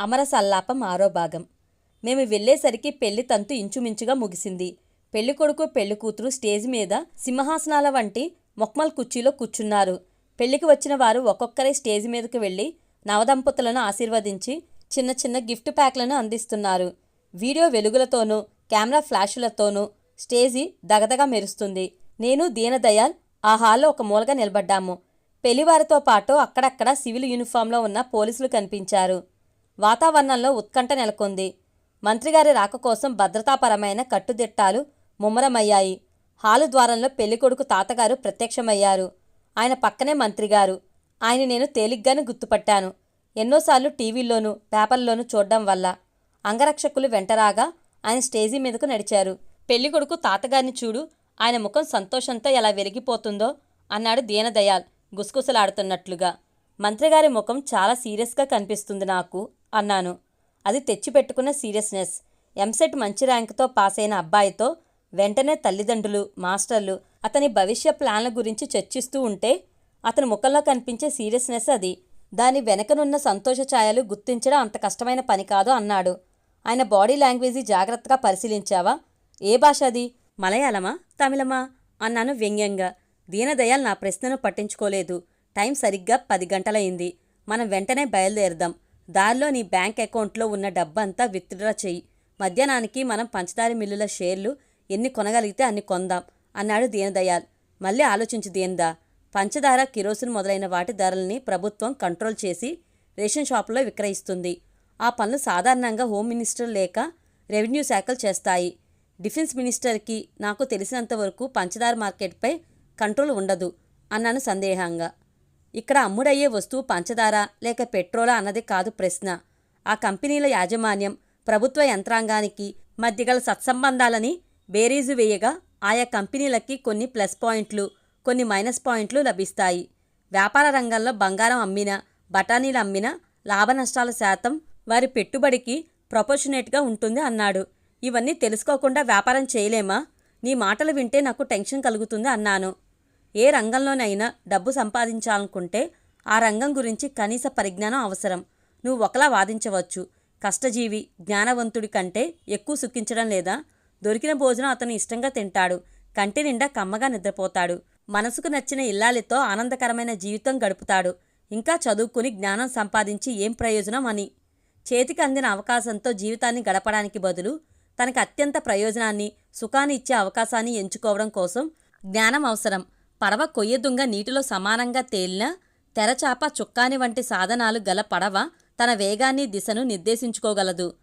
అమర సల్లాపం ఆరో భాగం. మేము వెళ్ళేసరికి పెళ్ళి తంతు ఇంచుమించుగా ముగిసింది. పెళ్ళి కొడుకు పెళ్ళి కూతురు స్టేజ్ మీద సింహాసనాల వంటి మొక్మల్ కుర్చీలో కూర్చున్నారు. పెళ్ళికి వచ్చిన వారు ఒక్కొక్కరే స్టేజ్ మీదకు వెళ్ళి నవదంపతులను ఆశీర్వదించి చిన్న చిన్న గిఫ్ట్ ప్యాక్లను అందిస్తున్నారు. వీడియో వెలుగులతోనూ కెమెరా ఫ్లాషులతోనూ స్టేజి దగదగా మెరుస్తుంది. నేను దీనదయాల్ ఆ హాల్లో ఒక మూలగా నిలబడ్డాము. పెళ్ళివారితో పాటు అక్కడక్కడ సివిల్ యూనిఫామ్లో ఉన్న పోలీసులు కనిపించారు. వాతావరణంలో ఉత్కంఠ నెలకొంది. మంత్రిగారి రాక కోసం భద్రతాపరమైన కట్టుదిట్టాలు ముమ్మరమయ్యాయి. హాలు ద్వారంలో పెళ్ళికొడుకు తాతగారు ప్రత్యక్షమయ్యారు. ఆయన పక్కనే మంత్రిగారు. ఆయన నేను తేలిగ్గానే గుర్తుపట్టాను. ఎన్నోసార్లు టీవీల్లోనూ పేపర్లోనూ చూడడం వల్ల. అంగరక్షకులు వెంటరాగా ఆయన స్టేజీ మీదకు నడిచారు. పెళ్ళికొడుకు తాతగారిని చూడు ఆయన ముఖం సంతోషంతో ఎలా వెలిగిపోతుందో అన్నాడు దీనదయాల్ గుసగుసలాడుతున్నట్లుగా. మంత్రిగారి ముఖం చాలా సీరియస్గా కనిపిస్తుంది నాకు అన్నాను. అది తెచ్చిపెట్టుకున్న సీరియస్నెస్. ఎంసెట్ మంచి ర్యాంకుతో పాస్ అయిన అబ్బాయితో వెంటనే తల్లిదండ్రులు మాస్టర్లు అతని భవిష్య ప్లాన్ల గురించి చర్చిస్తూ ఉంటే అతని ముఖంలో కనిపించే సీరియస్నెస్ అది. దాని వెనకనున్న సంతోష ఛాయలు గుర్తించడం అంత కష్టమైన పని కాదు అన్నాడు. ఆయన బాడీ లాంగ్వేజీ జాగ్రత్తగా పరిశీలించావా? ఏ భాష అది? మలయాళమా? తమిళమా? అన్నాను వ్యంగ్యంగా. దీనదయాల్ నా ప్రశ్నను పట్టించుకోలేదు. టైం సరిగ్గా పది గంటలయింది. మనం వెంటనే బయలుదేరదాం. దారిలో నీ బ్యాంక్ అకౌంట్లో ఉన్న డబ్బంతా విత్డ్రా చెయ్యి. మధ్యాహ్నానికి మనం పంచదార మిల్లుల షేర్లు ఎన్ని కొనగలిగితే అన్ని కొందాం అన్నాడు దీనదయాల్. మళ్ళీ ఆలోచించు దీనదా. పంచదార కిరోసిన్ మొదలైన వాటి ధరల్ని ప్రభుత్వం కంట్రోల్ చేసి రేషన్ షాపులో విక్రయిస్తుంది. ఆ పనులు సాధారణంగా హోమ్ మినిస్టర్ లేక రెవెన్యూ శాఖలు చేస్తాయి. డిఫెన్స్ మినిస్టర్కి నాకు తెలిసినంతవరకు పంచదార మార్కెట్పై కంట్రోల్ ఉండదు అన్నాను సందేహంగా. ఇక్కడ అమ్ముడయ్యే వస్తువు పంచదార లేక పెట్రోలా అన్నది కాదు ప్రశ్న. ఆ కంపెనీల యాజమాన్యం ప్రభుత్వ యంత్రాంగానికి మధ్య గల సత్సంబంధాలని బేరీజు వేయగా ఆయా కంపెనీలకి కొన్ని ప్లస్ పాయింట్లు కొన్ని మైనస్ పాయింట్లు లభిస్తాయి. వ్యాపార రంగంలో బంగారం అమ్మినా బఠానీలు అమ్మినా లాభనష్టాల శాతం వారి పెట్టుబడికి ప్రొపోర్షనేట్గా ఉంటుంది అన్నాడు. ఇవన్నీ తెలుసుకోకుండా వ్యాపారం చేయలేమా? నీ మాటలు వింటే నాకు టెన్షన్ కలుగుతుంది అన్నాను. ఏ రంగంలోనైనా డబ్బు సంపాదించాలనుకుంటే ఆ రంగం గురించి కనీస పరిజ్ఞానం అవసరం. నువ్వు ఒకలా వాదించవచ్చు. కష్టజీవి జ్ఞానవంతుడి కంటే ఎక్కువ సుఖించడం లేదా దొరికిన భోజనం అతను ఇష్టంగా తింటాడు. కంటి నిండా కమ్మగా నిద్రపోతాడు. మనసుకు నచ్చిన ఇల్లాలితో ఆనందకరమైన జీవితం గడుపుతాడు. ఇంకా చదువుకుని జ్ఞానం సంపాదించి ఏం ప్రయోజనం అని. చేతికి అందిన అవకాశంతో జీవితాన్ని గడపడానికి బదులు తనకు అత్యంత ప్రయోజనాన్ని సుఖాన్ని ఇచ్చే అవకాశాన్ని ఎంచుకోవడం కోసం జ్ఞానం అవసరం. పడవ కొయ్యదుంగ నీటిలో సమానంగా తేలినా తెరచాప చుక్కాని వంటి సాధనాలు గల పడవ తన వేగాన్ని దిశను నిర్దేశించుకోగలదు.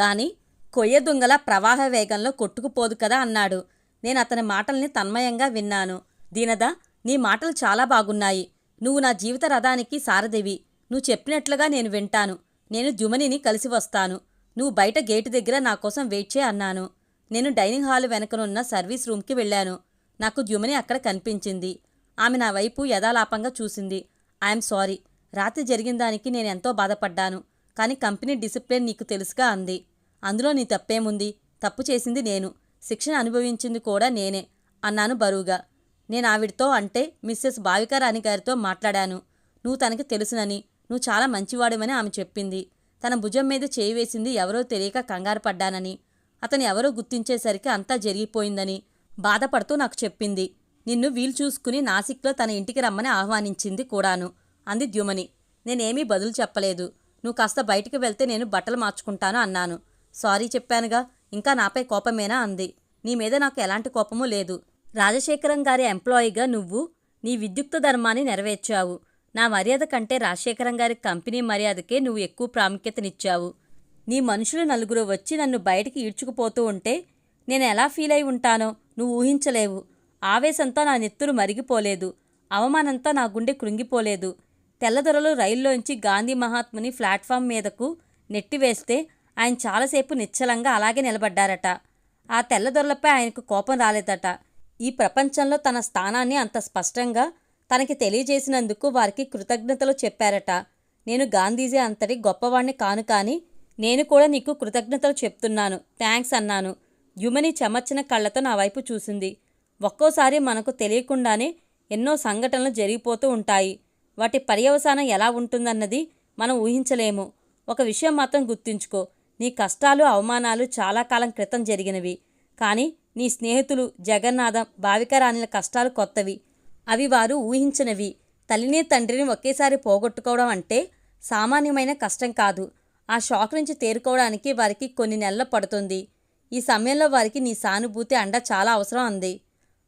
గాని కొయ్యదుంగల ప్రవాహ వేగంలో కొట్టుకుపోదు కదా అన్నాడు. నేను అతని మాటల్ని తన్మయంగా విన్నాను. దీనదా నీ మాటలు చాలా బాగున్నాయి. నువ్వు నా జీవిత రథానికి సారథివి. నువ్వు చెప్పినట్లుగా నేను వింటాను. నేను జుమనిని కలిసి వస్తాను. నువ్వు బయట గేటు దగ్గర నా కోసం వెయిట్ చే అన్నాను. నేను డైనింగ్ హాల్ వెనకనున్న సర్వీస్ రూమ్కి వెళ్ళాను. నాకు జుమని అక్కడ కనిపించింది. ఆమె నా వైపు యథాలాపంగా చూసింది. I'm sorry. రాత్రి జరిగిన దానికి నేను ఎంతో బాధపడ్డాను. కానీ కంపెనీ డిసిప్లిన్ నీకు తెలుసుగా అంది. అందులో నీ తప్పేముంది? తప్పు చేసింది నేను. శిక్షణ అనుభవించింది కూడా నేనే అన్నాను బరువుగా. నేను ఆవిడతో అంటే మిస్సెస్ భావికారాణి గారితో మాట్లాడాను. నువ్వు తనకి తెలుసునని నువ్వు చాలా మంచివాడమని ఆమె చెప్పింది. తన భుజం మీద చేయి వేసింది ఎవరో తెలియక కంగారు పడ్డానని. అతను ఎవరో గుర్తించేసరికి అంతా జరిగిపోయిందని. బాధపడుతూ నాకు చెప్పింది. నిన్ను వీలు చూసుకుని నాసిక్లో తన ఇంటికి రమ్మని ఆహ్వానించింది కూడాను అంది ద్యుమని. నేనేమీ బదులు చెప్పలేదు. నువ్వు కాస్త బయటికి వెళ్తే నేను బట్టలు మార్చుకుంటాను అన్నాను. సారీ చెప్పానుగా ఇంకా నాపై కోపమేనా? అంది. నీ మీద నాకు ఎలాంటి కోపమూ లేదు. రాజశేఖరం గారి ఎంప్లాయీగా నువ్వు నీ విద్యుక్త ధర్మాన్ని నెరవేర్చావు. నా మర్యాద కంటే రాజశేఖరం గారి కంపెనీ మర్యాదకే నువ్వు ఎక్కువ ప్రాముఖ్యతనిచ్చావు. నీ మనుషులు నలుగురు వచ్చి నన్ను బయటికి ఈడ్చుకుపోతూ ఉంటే నేను ఎలా ఫీల్ అయి ఉంటానో నువ్వు ఊహించలేవు. ఆవేశంతో నా నెత్తురు మరిగిపోలేదు. అవమానంతో నా గుండె కృంగిపోలేదు. తెల్లదొరలు రైల్లోంచి గాంధీ మహాత్ముని ప్లాట్ఫామ్ మీదకు నెట్టివేస్తే ఆయన చాలాసేపు నిశ్చలంగా అలాగే నిలబడ్డారట. ఆ తెల్లదొరలపై ఆయనకు కోపం రాలేదట. ఈ ప్రపంచంలో తన స్థానాన్ని అంత స్పష్టంగా తనకి తెలియజేసినందుకు వారికి కృతజ్ఞతలు చెప్పారట. నేను గాంధీజీ అంతటి గొప్పవాణ్ణి కాను కానీ నేను కూడా నీకు కృతజ్ఞతలు చెప్తున్నాను. థ్యాంక్స్ అన్నాను. యుమని చెమర్చిన కళ్ళతో నా వైపు చూసింది. ఒక్కోసారి మనకు తెలియకుండానే ఎన్నో సంఘటనలు జరిగిపోతూ ఉంటాయి. వాటి పర్యవసానం ఎలా ఉంటుందన్నది మనం ఊహించలేము. ఒక విషయం మాత్రం గుర్తుంచుకో. నీ కష్టాలు అవమానాలు చాలా కాలం క్రితం జరిగినవి. కానీ నీ స్నేహితులు జగన్నాథం భావికరాణిల కష్టాలు కొత్తవి. అవి వారు ఊహించినవి. తల్లిని తండ్రిని ఒకేసారి పోగొట్టుకోవడం అంటే సామాన్యమైన కష్టం కాదు. ఆ షాక్ నుంచి తేరుకోవడానికి వారికి కొన్ని నెలలు పడుతుంది. ఈ సమయంలో వారికి నీ సానుభూతి అండ చాలా అవసరం అంది.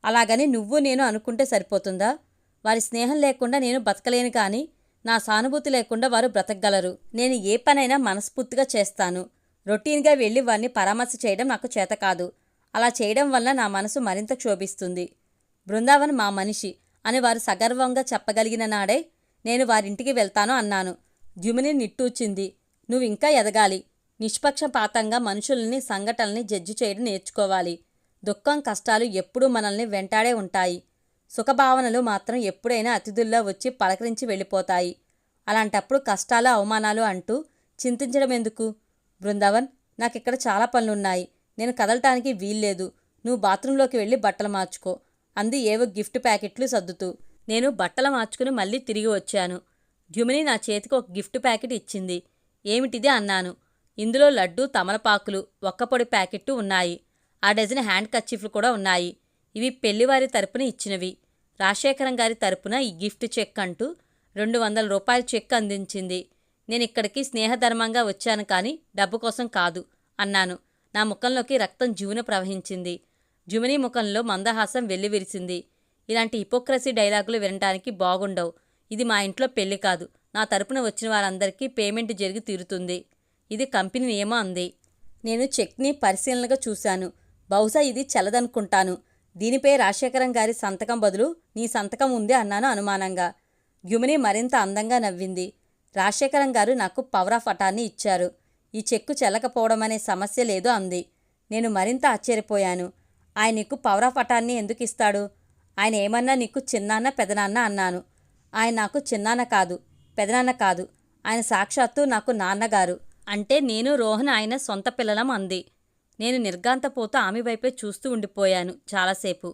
అలాగని నువ్వు నేను అనుకుంటే సరిపోతుందా? వారి స్నేహం లేకుండా నేను బతకలేను కానీ నా సానుభూతి లేకుండా వారు బ్రతకగలరు. నేను ఏ పనైనా మనస్ఫూర్తిగా చేస్తాను. రొటీన్గా వెళ్ళి వారిని పరామర్శ చేయడం నాకు చేత కాదు. అలా చేయడం వల్ల నా మనసు మరింత క్షోభిస్తుంది. బృందావన్ మా మనిషి అని వారు సగర్వంగా చెప్పగలిగిన నాడే నేను వారింటికి వెళ్తాను అన్నాను. ద్యుమిని నిట్టూచింది నువ్వు ఇంకా ఎదగాలి. నిష్పక్షపాతంగా మనుషుల్ని సంఘటనల్ని జడ్జి చేయడం నేర్చుకోవాలి. దుఃఖం కష్టాలు ఎప్పుడూ మనల్ని వెంటాడే ఉంటాయి. సుఖభావనలు మాత్రం ఎప్పుడైనా అతిథుల్లో వచ్చి పలకరించి వెళ్ళిపోతాయి. అలాంటప్పుడు కష్టాలు అవమానాలు అంటూ చింతించడం ఎందుకు? బృందావన్ నాకిక్కడ చాలా పనులున్నాయి. నేను కదలటానికి వీల్లేదు. నువ్వు బాత్రూంలోకి వెళ్ళి బట్టలు మార్చుకో. అంది ఏవో గిఫ్ట్ ప్యాకెట్లు సర్దుతూ. నేను బట్టలు మార్చుకుని మళ్ళీ తిరిగి వచ్చాను. ద్యుమిని నా చేతికి ఒక గిఫ్ట్ ప్యాకెట్ ఇచ్చింది. ఏమిటిది? అన్నాను. ఇందులో లడ్డు తమలపాకులు ఒక్కపొడి ప్యాకెట్టు ఉన్నాయి. ఆ డజన్ హ్యాండ్ కర్చీఫ్లు కూడా ఉన్నాయి. ఇవి పెళ్ళివారి తరపున ఇచ్చినవి. రాజశేఖరం గారి తరపున ఈ గిఫ్ట్ చెక్ అంటూ రెండు వందల రూపాయల చెక్ అందించింది. నేను ఇక్కడికి స్నేహధర్మంగా వచ్చాను కానీ డబ్బు కోసం కాదు అన్నాను. నా ముఖంలోకి రక్తం జువున ప్రవహించింది. జుమినీ ముఖంలో మందహాసం వెల్లివిరిసింది ఇలాంటి హిపోక్రసీ డైలాగులు వినడానికి బాగుండవు. ఇది మా ఇంట్లో పెళ్ళి కాదు. నా తరపున వచ్చిన వారందరికీ పేమెంట్ జరిగి తీరుతుంది. ఇది కంపెనీ నియమం అంది. నేను చెక్ని పరిశీలనగా చూశాను. బహుశా ఇది చెల్లదనుకుంటాను. దీనిపై రాజశేఖరం గారి సంతకం బదులు నీ సంతకం ఉంది అన్నాను అనుమానంగా. గ్యుమిని మరింత అందంగా నవ్వింది. రాజశేఖరం గారు నాకు పవర్ ఆఫ్ అటాన్ని ఇచ్చారు. ఈ చెక్కు చెల్లకపోవడం అనే సమస్య లేదు అంది. నేను మరింత ఆశ్చర్యపోయాను. ఆయన నీకు పవర్ ఆఫ్ అటాన్ని ఎందుకు ఇస్తాడు? ఆయన ఏమన్నా నీకు చిన్నాన్న పెదనాన్న అన్నాను. ఆయన నాకు చిన్నాన్న కాదు పెదనాన్న కాదు. ఆయన సాక్షాత్తు నాకు నాన్నగారు. అంటే నేను రోహన్ ఆయన సొంత పిల్లలం అంది. నేను నిర్గాంతపోతూ ఆమె వైపే చూస్తూ ఉండిపోయాను చాలాసేపు.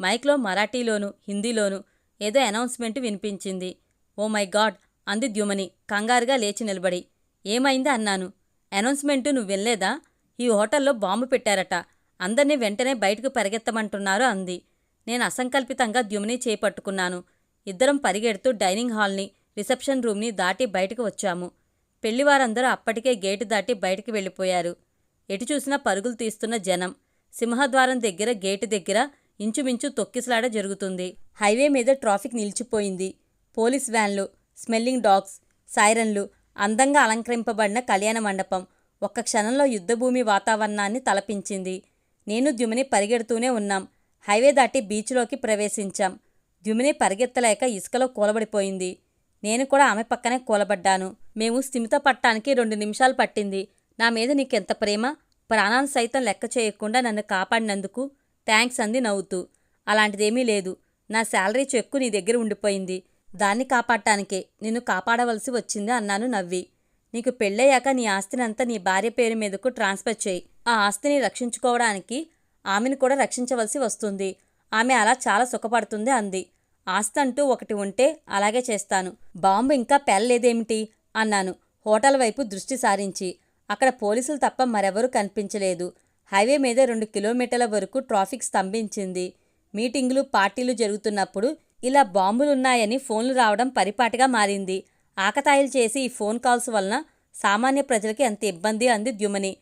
మైక్లో మరాఠీలోను హిందీలోను ఏదో అనౌన్స్మెంట్ వినిపించింది. Oh my God! అంది ద్యుమని కంగారుగా లేచి నిలబడి. ఏమైంది అన్నాను. అనౌన్స్మెంటు నువ్వు వినలేదా? ఈ హోటల్లో బాంబు పెట్టారట. అందర్నీ వెంటనే బయటకు పరిగెత్తమంటున్నారు అంది. నేను అసంకల్పితంగా ద్యుమని చేపట్టుకున్నాను. ఇద్దరం పరిగెడుతూ డైనింగ్ హాల్ని రిసెప్షన్ రూమ్ని దాటి బయటకు వచ్చాము. పెళ్ళివారందరూ అప్పటికే గేటు దాటి బయటికి వెళ్ళిపోయారు. ఎటు చూసినా పరుగులు తీస్తున్న జనం. సింహద్వారం దగ్గర గేటు దగ్గర ఇంచుమించు తొక్కిసలాడ జరుగుతుంది. హైవే మీద ట్రాఫిక్ నిలిచిపోయింది. పోలీస్ వ్యాన్లు స్మెల్లింగ్ డాగ్స్ సైరన్లు అందంగా అలంకరింపబడిన కళ్యాణ మండపం ఒక్క క్షణంలో యుద్ధభూమి వాతావరణాన్ని తలపించింది. నేను ద్యుమిని పరిగెడుతూనే ఉన్నాం. హైవే దాటి బీచ్లోకి ప్రవేశించాం. ద్యుమిని పరిగెత్తలేక ఇసుకలో కూలబడిపోయింది. నేను కూడా ఆమె పక్కనే కూలబడ్డాను. మేము స్థిమిత పట్టానికి రెండు నిమిషాలు పట్టింది. నా మీద నీకెంత ప్రేమ? ప్రాణాలు సైతం లెక్క చేయకుండా నన్ను కాపాడినందుకు థ్యాంక్స్ అంది నవ్వుతూ. అలాంటిదేమీ లేదు. నా శాలరీ చెక్కు నీ దగ్గర ఉండిపోయింది. దాన్ని కాపాడటానికే నిన్ను కాపాడవలసి వచ్చింది అన్నాను నవ్వి. నీకు పెళ్ళయ్యాక నీ ఆస్తినంతా నీ భార్య పేరు మీదకు ట్రాన్స్ఫర్ చేయి. ఆ ఆస్తిని రక్షించుకోవడానికి ఆమెను కూడా రక్షించవలసి వస్తుంది. ఆమె అలా చాలా సుఖపడుతుంది అంది. ఆస్తంటూ ఒకటి ఉంటే అలాగే చేస్తాను. బాంబు ఇంకా పేలలేదేమిటి? అన్నాను. హోటల్ వైపు దృష్టి సారించి. అక్కడ పోలీసులు తప్ప మరెవరూ కనిపించలేదు. హైవే మీద రెండు కిలోమీటర్ల వరకు ట్రాఫిక్ స్తంభించింది. మీటింగులు పార్టీలు జరుగుతున్నప్పుడు ఇలా బాంబులున్నాయని ఫోన్లు రావడం పరిపాటిగా మారింది. ఆకతాయిలు చేసి ఈ ఫోన్ కాల్స్ వలన సామాన్య ప్రజలకి ఎంత ఇబ్బంది అంది ద్యుమని.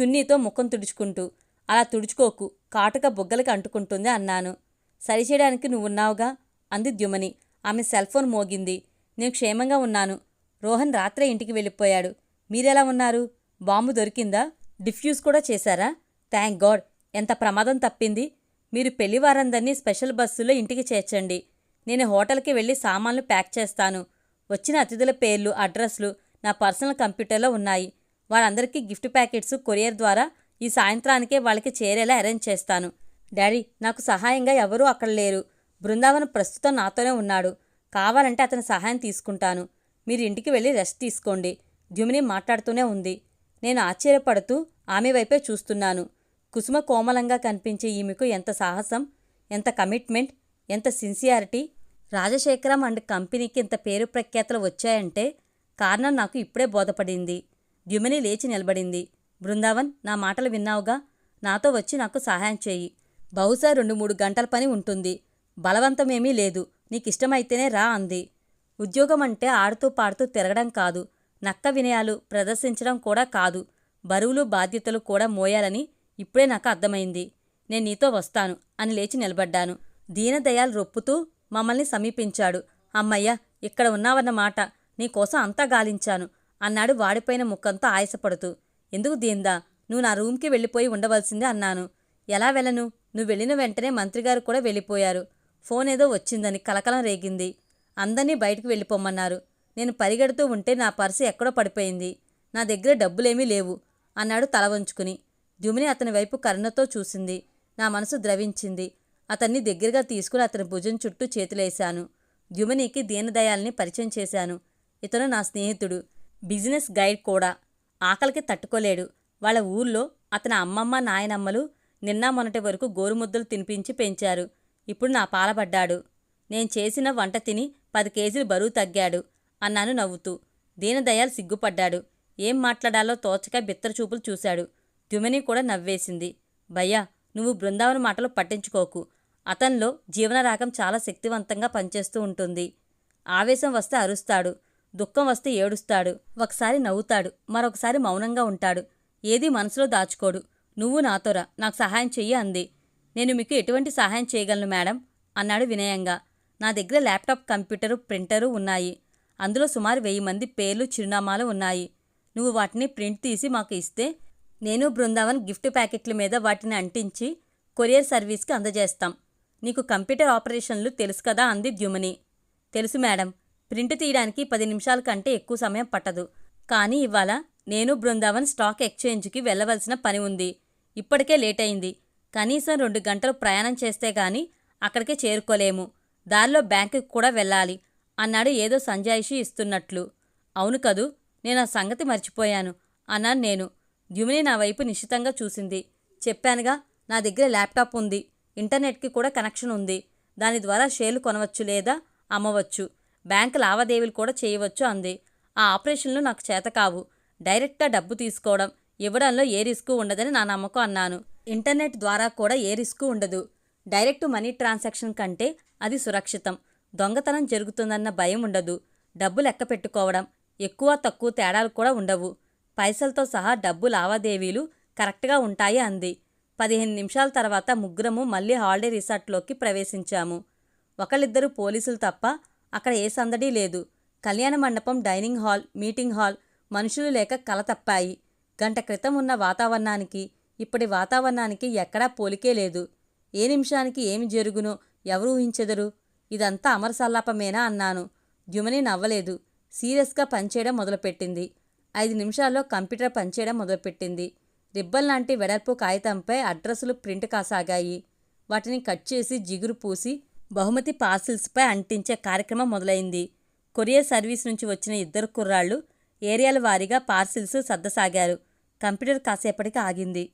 చున్నీతో ముఖం తుడుచుకుంటూ. అలా తుడుచుకోకు. కాటుక బుగ్గలకి అంటుకుంటుంది అన్నాను. సరిచేయడానికి నువ్వున్నావుగా? అంది ద్యుమని. ఆమె సెల్ ఫోన్ మోగింది. నేను క్షేమంగా ఉన్నాను. రోహన్ రాత్రే ఇంటికి వెళ్ళిపోయాడు. మీరెలా ఉన్నారు? బాంబు దొరికిందా? డిఫ్యూజ్ కూడా చేశారా? Thank God. ఎంత ప్రమాదం తప్పింది. మీరు పెళ్ళి వారందరినీ స్పెషల్ బస్సులో ఇంటికి చేర్చండి. నేను హోటల్కి వెళ్ళి సామాన్లు ప్యాక్ చేస్తాను. వచ్చిన అతిథుల పేర్లు అడ్రస్లు నా పర్సనల్ కంప్యూటర్లో ఉన్నాయి. వారందరికీ గిఫ్ట్ ప్యాకెట్స్ కొరియర్ ద్వారా ఈ సాయంత్రానికే వాళ్ళకి చేరేలా అరేంజ్ చేస్తాను. డాడీ నాకు సహాయంగా ఎవరూ అక్కడ లేరు. బృందావన్ ప్రస్తుతం నాతోనే ఉన్నాడు. కావాలంటే అతని సహాయం తీసుకుంటాను. మీరు ఇంటికి వెళ్ళి రెస్ట్ తీసుకోండి. ద్యుమిని మాట్లాడుతూనే ఉంది. నేను ఆశ్చర్యపడుతూ ఆమె వైపే చూస్తున్నాను. కుసుమ కోమలంగా కనిపించే ఈమెకు ఎంత సాహసం ఎంత కమిట్మెంట్ ఎంత సిన్సియారిటీ. రాజశేఖరం అండ్ కంపెనీకి ఇంత పేరు ప్రఖ్యాతలు వచ్చాయంటే కారణం నాకు ఇప్పుడే బోధపడింది. ద్యుమిని లేచి నిలబడింది. బృందావన్ నా మాటలు విన్నావుగా? నాతో వచ్చి నాకు సహాయం చేయి. బహుశా రెండు మూడు గంటల పని ఉంటుంది. బలవంతమేమీ లేదు. నీకిష్టమైతేనే రా అంది. ఉద్యోగం అంటే ఆడుతూ పాడుతూ తిరగడం కాదు. నక్క వినయాలు ప్రదర్శించడం కూడా కాదు. బరువులు బాధ్యతలు కూడా మోయాలని ఇప్పుడే నాకు అర్థమైంది. నేను నీతో వస్తాను అని లేచి నిలబడ్డాను. దీనదయాల్ రొప్పుతూ మమ్మల్ని సమీపించాడు. అమ్మయ్య ఇక్కడ ఉన్నావన్నమాట. నీకోసం అంతా గాలించాను అన్నాడు వాడిపోయిన ముఖంతో ఆయాసపడుతూ. ఎందుకు దీందా? నువ్వు నా రూమ్కి వెళ్ళిపోయి ఉండవలసిందే అన్నాను. ఎలా వెళ్ళను? నువ్వు వెళ్ళిన వెంటనే మంత్రిగారు కూడా వెళ్ళిపోయారు. ఫోన్ ఏదో వచ్చిందని కలకలం రేగింది. అందర్నీ బయటికి వెళ్ళిపోమన్నారు నేను పరిగెడుతూ ఉంటే నా పర్సు ఎక్కడో పడిపోయింది. నా దగ్గర డబ్బులేమీ లేవు అన్నాడు తల వంచుకుని. ద్యుమిని అతని వైపు కరుణతో చూసింది. నా మనసు ద్రవించింది. అతన్ని దగ్గరగా తీసుకుని అతని భుజం చుట్టూ చేతులేశాను. ద్యుమినికి దీనదయాల్ని పరిచయం చేశాను. ఇతను నా స్నేహితుడు. బిజినెస్ గైడ్ కూడా. ఆకలికి తట్టుకోలేడు. వాళ్ళ ఊర్లో అతని అమ్మమ్మ నాయనమ్మలు నిన్న మొన్నటి వరకు గోరుముద్దలు తినిపించి పెంచారు. ఇప్పుడు నా పాలబడ్డాడు. నేను చేసిన వంట తిని పది కేజీలు బరువు తగ్గాడు అన్నాను నవ్వుతూ. దీనదయాల్ సిగ్గుపడ్డాడు. ఏం మాట్లాడాలో తోచక బిత్తరచూపులు చూశాడు. ద్యుమిని కూడా నవ్వేసింది. భయ్యా నువ్వు బృందావన మాటలు పట్టించుకోకు. అతనిలో జీవనరాగం చాలా శక్తివంతంగా పనిచేస్తూ ఉంటుంది. ఆవేశం వస్తే అరుస్తాడు. దుఃఖం వస్తే ఏడుస్తాడు. ఒకసారి నవ్వుతాడు. మరొకసారి మౌనంగా ఉంటాడు. ఏదీ మనసులో దాచుకోడు. నువ్వు నాతోరా. నాకు సహాయం చెయ్యి అంది. నేను మీకు ఎటువంటి సహాయం చేయగలను మేడం? అన్నాడు వినయంగా. నా దగ్గర ల్యాప్టాప్ కంప్యూటరు ప్రింటరు ఉన్నాయి. అందులో సుమారు వెయ్యి మంది పేర్లు చిరునామాలు ఉన్నాయి. నువ్వు వాటిని ప్రింట్ తీసి మాకు ఇస్తే నేను బృందావన్ గిఫ్ట్ ప్యాకెట్ల మీద వాటిని అంటించి కొరియర్ సర్వీస్కి అందజేస్తాం. నీకు కంప్యూటర్ ఆపరేషన్లు తెలుసు కదా అంది ద్యుమని. తెలుసు మేడం. ప్రింట్ తీయడానికి పది నిమిషాల కంటే ఎక్కువ సమయం పట్టదు. కానీ ఇవాళ నేను బృందావన్ స్టాక్ ఎక్స్చేంజ్కి వెళ్ళవలసిన పని ఉంది. ఇప్పటికే లేట్ అయింది. కనీసం రెండు గంటలు ప్రయాణం చేస్తే గాని అక్కడికే చేరుకోలేము. దారిలో బ్యాంకుకి కూడా వెళ్ళాలి అన్నాడు ఏదో సంజాయిషి ఇస్తున్నట్లు. అవును కదూ నేను ఆ సంగతి మర్చిపోయాను అన్నాను నేను. ద్యుమిని నా వైపు నిశ్చితంగా చూసింది. చెప్పానుగా నా దగ్గర ల్యాప్టాప్ ఉంది ఇంటర్నెట్కి కూడా కనెక్షన్ ఉంది దాని ద్వారా షేర్లు కొనవచ్చు లేదా అమ్మవచ్చు బ్యాంక్ లావాదేవీలు కూడా చేయవచ్చు అంది. ఆ ఆపరేషన్లు నాకు చేత కావు డైరెక్ట్గా డబ్బు తీసుకోవడం ఇవ్వడంలో ఏ రిస్క్ ఉండదని నా నమ్మకం అన్నాను. ఇంటర్నెట్ ద్వారా కూడా ఏ రిస్క్ ఉండదు. డైరెక్ట్ మనీ ట్రాన్సాక్షన్ కంటే అది సురక్షితం. దొంగతనం జరుగుతుందన్న భయం ఉండదు. డబ్బు లెక్క పెట్టుకోవడం. ఎక్కువ తక్కువ తేడాలు కూడా ఉండవు. పైసలతో సహా డబ్బు లావాదేవీలు కరెక్ట్గా ఉంటాయి అంది. పదిహేను నిమిషాల తర్వాత ముగ్గురము మళ్ళీ హాలిడే రిసార్ట్లోకి ప్రవేశించాము. ఒకళ్ళిద్దరు పోలీసులు తప్ప అక్కడ ఏ సందడి లేదు. కళ్యాణ మండపం డైనింగ్ హాల్ మీటింగ్ హాల్ మనుషులు లేక కల తప్పాయి. గంట క్రితం ఉన్న వాతావరణానికి ఇప్పటి వాతావరణానికి ఎక్కడా పోలికే లేదు. ఏ నిమిషానికి ఏమి జరుగునో ఎవరు ఊహించెదరు? ఇదంతా అమరసల్లాపమేనా అన్నాను. ద్యుమని నవ్వలేదు. సీరియస్గా పనిచేయడం మొదలుపెట్టింది. ఐదు నిమిషాల్లో కంప్యూటర్ పనిచేయడం మొదలుపెట్టింది. రిబ్బన్ లాంటి వెడల్పు కాగితంపై అడ్రస్సులు ప్రింట్ కాసాగాయి. వాటిని కట్ చేసి జిగురు పూసి బహుమతి పార్సిల్స్పై అంటించే కార్యక్రమం మొదలైంది. కొరియర్ సర్వీస్ నుంచి వచ్చిన ఇద్దరు కుర్రాళ్ళు ఏరియాల వారీగా పార్సిల్స్ సర్దసాగారు. కంప్యూటర్ కాసేపటికి ఆగింది.